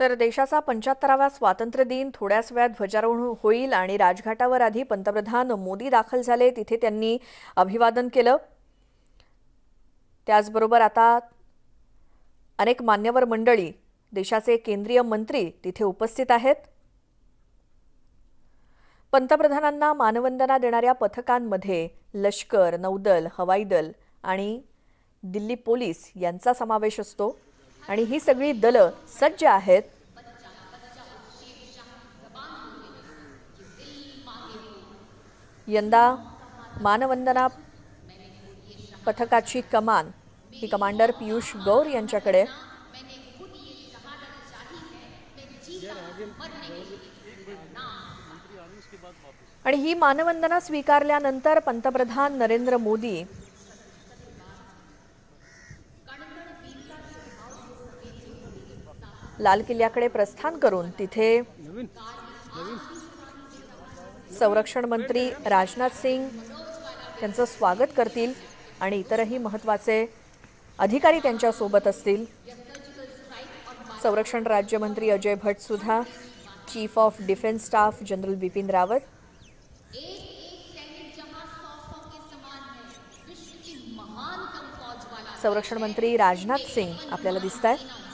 तर देशाचा पंच्याहत्तरावा स्वातंत्र्य दिन थोड्याच वेळात ध्वजारोहण होईल आणि राजघाटावर आधी पंतप्रधान मोदी दाखल झाले तिथे त्यांनी अभिवादन केलं. त्याचबरोबर आता अनेक मान्यवर मंडळी देशाचे केंद्रीय मंत्री तिथे उपस्थित आहेत. पंतप्रधानांना मानवंदना देणाऱ्या पथकांमध्ये लष्कर नौदल हवाई दल आणि दिल्ली पोलीस यांचा समावेश असतो. आणि ही सगळी दलं सज्ज आहेत. यंदा मानवंदना पथकाची कमान ही कमांडर पियुष गौर यांच्याकडे. आणि ही मानवंदना स्वीकारल्यानंतर पंतप्रधान नरेंद्र मोदी लाल किल्ल्याकडे प्रस्थान करून तिथे संरक्षण मंत्री राजनाथ सिंग त्यांचं स्वागत करतील आणि इतरही महत्त्वाचे अधिकारी त्यांच्यासोबत असतील. संरक्षण राज्यमंत्री अजय भट सुद्धा chief of defence staff general Bipin Rawat संरक्षण मंत्री राजनाथ सिंग आपल्याला दिसत आहेत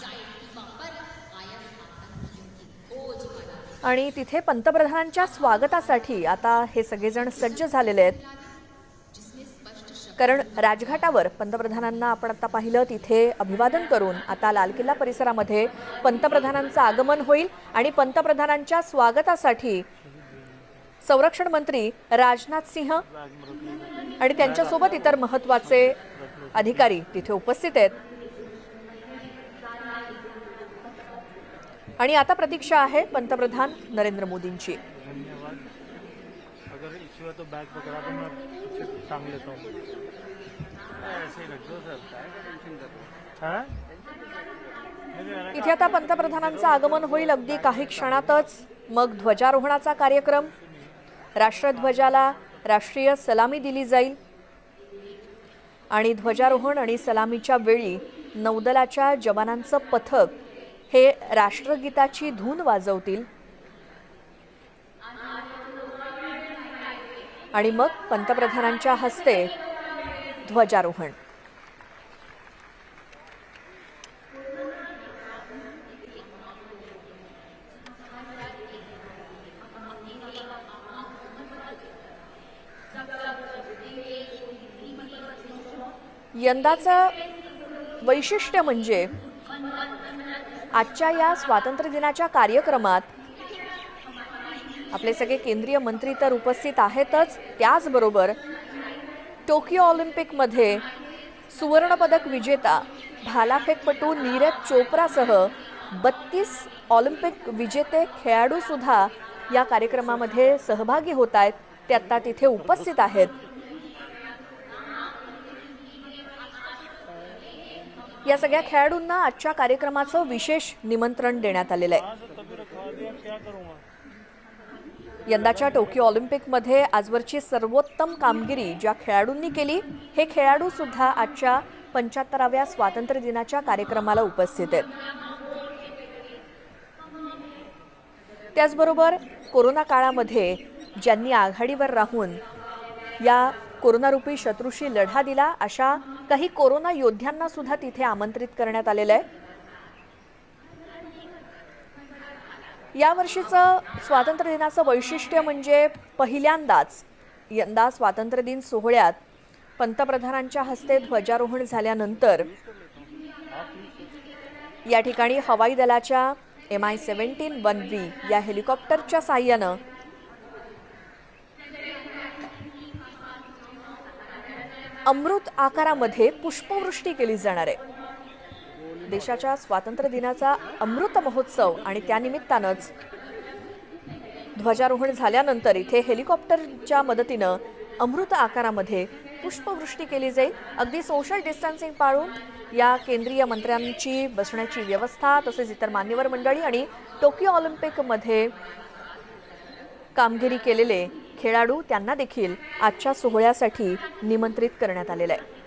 आणि तिथे पंतप्रधानांच्या स्वागतासाठी आता हे सगळेजण सज्ज झालेले आहेत. कारण राजघाटावर पंतप्रधानांना आपण आता पाहिलं तिथे अभिवादन करून आता लाल किल्ला परिसरामध्ये पंतप्रधानांचं आगमन होईल आणि पंतप्रधानांच्या स्वागतासाठी संरक्षण मंत्री राजनाथ सिंह आणि त्यांच्यासोबत इतर महत्त्वाचे अधिकारी तिथे उपस्थित आहेत. आणि आता प्रतीक्षा आहे पंतप्रधान नरेंद्र मोदींची. इथे आता पंतप्रधानांचं आगमन होईल अगदी काही क्षणातच. मग ध्वजारोहणाचा कार्यक्रम. राष्ट्रध्वजाला राष्ट्रीय सलामी दिली जाईल. आणि ध्वजारोहण आणि सलामीच्या वेळी नौदलाच्या जवानांचं पथक राष्ट्रगीताची धून वाजवतील. आणि मग पंतप्रधानांच्या हस्ते ध्वजारोहण. यंदाचं वैशिष्ट्य म्हणजे आजच्या या स्वातंत्र्य दिनाच्या कार्यक्रमात आपले सगळे केंद्रीय मंत्री तर उपस्थित आहेतच. त्याचबरोबर टोकियो ऑलिम्पिकमध्ये सुवर्णपदक विजेता भालाफेकपटू नीरज चोप्रासह बत्तीस ऑलिम्पिक विजेते खेळाडूसुद्धा या कार्यक्रमामध्ये सहभागी होत आहेत. ते आता तिथे उपस्थित आहेत. या सगळ्या खेळाडूंना आजच्या कार्यक्रमाचं विशेष निमंत्रण देण्यात आलेलं आहे. यंदाच्या टोकियो ऑलिम्पिकमध्ये आजवरची सर्वोत्तम कामगिरी ज्या खेळाडूंनी केली हे खेळाडू सुद्धा आजच्या पंच्याहत्तराव्या स्वातंत्र्य दिनाच्या कार्यक्रमाला उपस्थित आहेत. त्याचबरोबर कोरोना काळामध्ये ज्यांनी आघाडीवर राहून या कोरोनारूपी शत्रूशी लढा दिला अशा काही कोरोना योद्ध्यांना सुद्धा तिथे आमंत्रित करण्यात आलेलं आहे. यावर्षीचं स्वातंत्र्य दिनाचं वैशिष्ट्य म्हणजे पहिल्यांदाच यंदा स्वातंत्र्य दिन सोहळ्यात पंतप्रधानांच्या हस्ते ध्वजारोहण झाल्यानंतर या ठिकाणी हवाई दलाच्या M I seventeen one V या हेलिकॉप्टरच्या साह्यानं अमृत आकारामध्ये पुष्पवृष्टी केली जाणार आहे. देशाच्या स्वातंत्र्य दिनाचा अमृत महोत्सव आणि त्यानिमित्तानंच ध्वजारोहण झाल्यानंतर इथे हेलिकॉप्टरच्या मदतीनं अमृत आकारामध्ये पुष्पवृष्टी केली जाईल. अगदी सोशल डिस्टन्सिंग पाळून या केंद्रीय मंत्र्यांची बसण्याची व्यवस्था तसेच इतर मान्यवर मंडळी आणि टोकियो ऑलिम्पिकमध्ये कामगिरी केलेले खेळाडू त्यांना देखील आजच्या सोहळ्यासाठी निमंत्रित करण्यात आलेलं आहे.